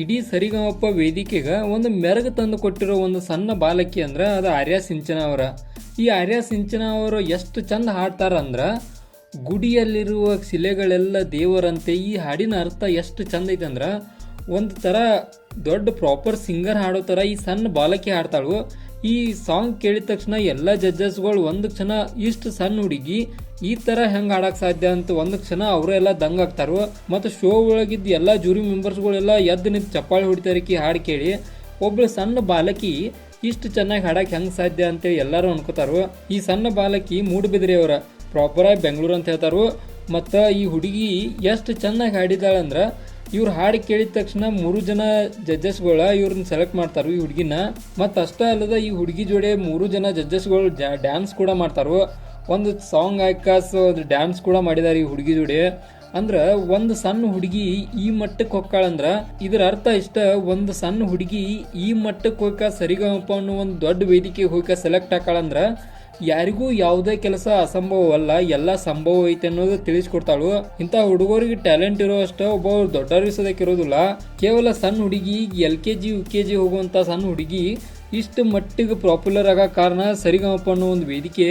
ಇಡೀ ಸರಿಗಮಪ್ಪ ವೇದಿಕೆಗೆ ಒಂದು ಮೆರಗು ತಂದು ಕೊಟ್ಟಿರೋ ಒಂದು ಸಣ್ಣ ಬಾಲಕಿ ಅಂದ್ರೆ ಅದು ಆರ್ಯ ಸಿಂಚನ ಅವರ. ಈ ಆರ್ಯ ಸಿಂಚನ ಅವರು ಎಷ್ಟು ಚಂದ ಹಾಡ್ತಾರಂದ್ರೆ ಗುಡಿಯಲ್ಲಿರುವ ಶಿಲೆಗಳೆಲ್ಲ ದೇವರಂತೆ, ಈ ಹಾಡಿನ ಅರ್ಥ ಎಷ್ಟು ಚಂದ ಐತೆ ಅಂದ್ರೆ, ಒಂದು ಥರ ದೊಡ್ಡ ಪ್ರಾಪರ್ ಸಿಂಗರ್ ಹಾಡೋ ಥರ ಈ ಸಣ್ಣ ಬಾಲಕಿ ಹಾಡ್ತಾಳು. ಈ ಸಾಂಗ್ ಕೇಳಿದ ತಕ್ಷಣ ಎಲ್ಲ ಜಡ್ಜಸ್ಗಳು ಒಂದು ಕ್ಷಣ ಇಷ್ಟು ಸಣ್ಣ ಹುಡುಗಿ ಈ ಥರ ಹೆಂಗೆ ಹಾಡಕ್ಕೆ ಸಾಧ್ಯ ಅಂತ ಒಂದು ಕ್ಷಣ ಅವರೆಲ್ಲ ದಂಗ್ ಆಗ್ತಾರೋ. ಮತ್ತು ಶೋ ಒಳಗಿದ್ದ ಎಲ್ಲ ಜೂರಿ ಮೆಂಬರ್ಸ್ಗಳೆಲ್ಲ ಎದ್ದು ನಿಂತು ಚಪ್ಪಾಳೆ ಹೊಡಿತಾರೆ ಕಿ ಹಾಡು ಕೇಳಿ. ಒಬ್ಬಳು ಸಣ್ಣ ಬಾಲಕಿ ಇಷ್ಟು ಚೆನ್ನಾಗಿ ಹಾಡಕ್ಕೆ ಹೆಂಗೆ ಸಾಧ್ಯ ಅಂತೇಳಿ ಎಲ್ಲರೂ ಅನ್ಕೋತಾರೋ. ಈ ಸಣ್ಣ ಬಾಲಕಿ ಮೂಡುಬಿದ್ರೆಯವರ ಪ್ರಾಪರಾಗಿ ಬೆಂಗಳೂರು ಅಂತ ಹೇಳ್ತಾರೋ. ಮತ್ತು ಈ ಹುಡುಗಿ ಎಷ್ಟು ಚೆನ್ನಾಗಿ ಹಾಡಿದಾಳಂದ್ರೆ ಇವ್ರು ಹಾಡು ಕೇಳಿದ ತಕ್ಷಣ ಮೂರು ಜನ ಜಡ್ಜಸ್ಗಳ ಇವ್ರನ್ನ ಸೆಲೆಕ್ಟ್ ಮಾಡ್ತಾರೋ ಈ ಹುಡುಗಿನ. ಮತ್ತು ಅಷ್ಟೇ ಅಲ್ಲದ ಈ ಹುಡುಗಿ ಜೋಡಿ ಮೂರು ಜನ ಜಡ್ಜಸ್ಗಳು ಡ್ಯಾನ್ಸ್ ಕೂಡ ಮಾಡ್ತಾರೋ. ಒಂದು ಸಾಂಗ್ ಆಯ್ಕಾಸ್ ಡ್ಯಾನ್ಸ್ ಕೂಡ ಮಾಡಿದಾರೆ ಈ ಹುಡುಗಿ ಜೋಡಿ. ಅಂದ್ರೆ ಒಂದು ಸಣ್ಣ ಹುಡುಗಿ ಈ ಮಟ್ಟಕ್ಕೆ ಹೊಕ್ಕಾಳಂದ್ರ ಇದರ ಅರ್ಥ ಇಷ್ಟ ಒಂದು ಸಣ್ಣ ಹುಡುಗಿ ಈ ಮಟ್ಟಕ್ಕೆ ಹೋಗ ಸರಿಗಮಪ ಅನ್ನೋ ಒಂದು ದೊಡ್ಡ ವೇದಿಕೆ ಹೋಗ ಸೆಲೆಕ್ಟ್ ಹಾಕಾಳಂದ್ರ ಯಾರಿಗೂ ಯಾವುದೇ ಕೆಲಸ ಅಸಂಭವವಲ್ಲ ಎಲ್ಲ ಸಂಭವ ಐತೆ ಅನ್ನೋದು ತಿಳಿಸ್ಕೊಡ್ತಾಳು. ಇಂಥ ಹುಡುಗರಿಗೆ ಟ್ಯಾಲೆಂಟ್ ಇರೋ ಅಷ್ಟ ಒಬ್ಬ ದೊಡ್ಡವ್ರಿಗೆ ಸದಕ್ಕೆ ಇರೋದಿಲ್ಲ. ಕೇವಲ ಸಣ್ಣ ಹುಡುಗಿ, L K G, U K G ಹೋಗುವಂಥ ಸಣ್ಣ ಹುಡುಗಿ ಇಷ್ಟು ಮಟ್ಟಿಗೆ ಪಾಪ್ಯುಲರ್ ಆಗೋ ಕಾರಣ ಸರಿಗಮಪ ಅನ್ನೋ ಒಂದು ವೇದಿಕೆ.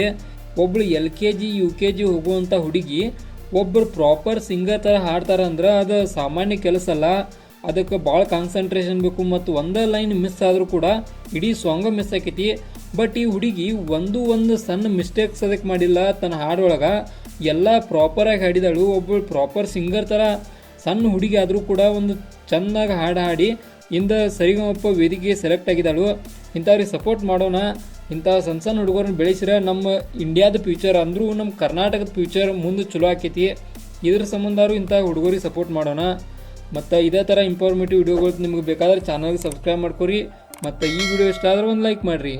ಒಬ್ಳು L K G, U K G ಹೋಗುವಂಥ ಹುಡುಗಿ ಒಬ್ಬರು ಪ್ರಾಪರ್ ಸಿಂಗರ್ ಥರ ಹಾಡ್ತಾರ ಅಂದ್ರೆ ಅದು ಸಾಮಾನ್ಯ ಕೆಲಸ ಅಲ್ಲ. ಅದಕ್ಕೆ ಭಾಳ ಕಾನ್ಸಂಟ್ರೇಷನ್ ಬೇಕು ಮತ್ತು ಒಂದೇ ಲೈನ್ ಮಿಸ್ ಆದರೂ ಕೂಡ ಇಡೀ ಸಾಂಗ್ ಮಿಸ್ ಆಕೈತಿ. ಬಟ್ ಈ ಹುಡುಗಿ ಒಂದು ಒಂದು ಸಣ್ಣ ಮಿಸ್ಟೇಕ್ಸ್ ಅದಕ್ಕೆ ಮಾಡಿಲ್ಲ ತನ್ನ ಹಾಡೊಳಗೆ. ಎಲ್ಲ ಪ್ರಾಪರಾಗಿ ಹಾಡಿದಳು. ಒಬ್ಬಳು ಪ್ರಾಪರ್ ಸಿಂಗರ್ ಥರ ಸಣ್ಣ ಹುಡುಗಿ ಆದರೂ ಕೂಡ ಒಂದು ಚೆನ್ನಾಗಿ ಹಾಡು ಹಾಡಿ ಇಂದ ಸರಿಗಮಪ್ಪ ವೇದಿಕೆಗೆ ಸೆಲೆಕ್ಟ್ ಆಗಿದ್ದಾಳು. ಇಂಥವ್ರಿಗೆ ಸಪೋರ್ಟ್ ಮಾಡೋಣ. ಇಂಥ ಸಣ್ಣ ಸಣ್ಣ ಹುಡುಗರನ್ನ ಬೆಳೆಸಿರ ನಮ್ಮ ಇಂಡಿಯಾದ ಫ್ಯೂಚರ್ ಅಂದರೂ ನಮ್ಮ ಕರ್ನಾಟಕದ ಫ್ಯೂಚರ್ ಮುಂದೆ ಚಲೋ ಆಕೈತಿ. ಇದ್ರ ಸಂಬಂಧಾರು ಇಂಥ ಹುಡುಗರಿಗೆ ಸಪೋರ್ಟ್ ಮಾಡೋಣ. ಮತ್ತು ಇದೇ ಥರ ಇಂಫಾರ್ಮೇಟಿವ್ ವಿಡಿಯೋಗಳು ನಿಮ್ಗೆ ಬೇಕಾದ್ರೆ ಚಾನಲ್ಗೆ ಸಬ್ಸ್ಕ್ರೈಬ್ ಮಾಡ್ಕೊರಿ. ಮತ್ತು ಈ ವಿಡಿಯೋ ಇಷ್ಟ ಆದ್ರೆ ಒಂದು ಲೈಕ್ ಮಾಡಿರಿ.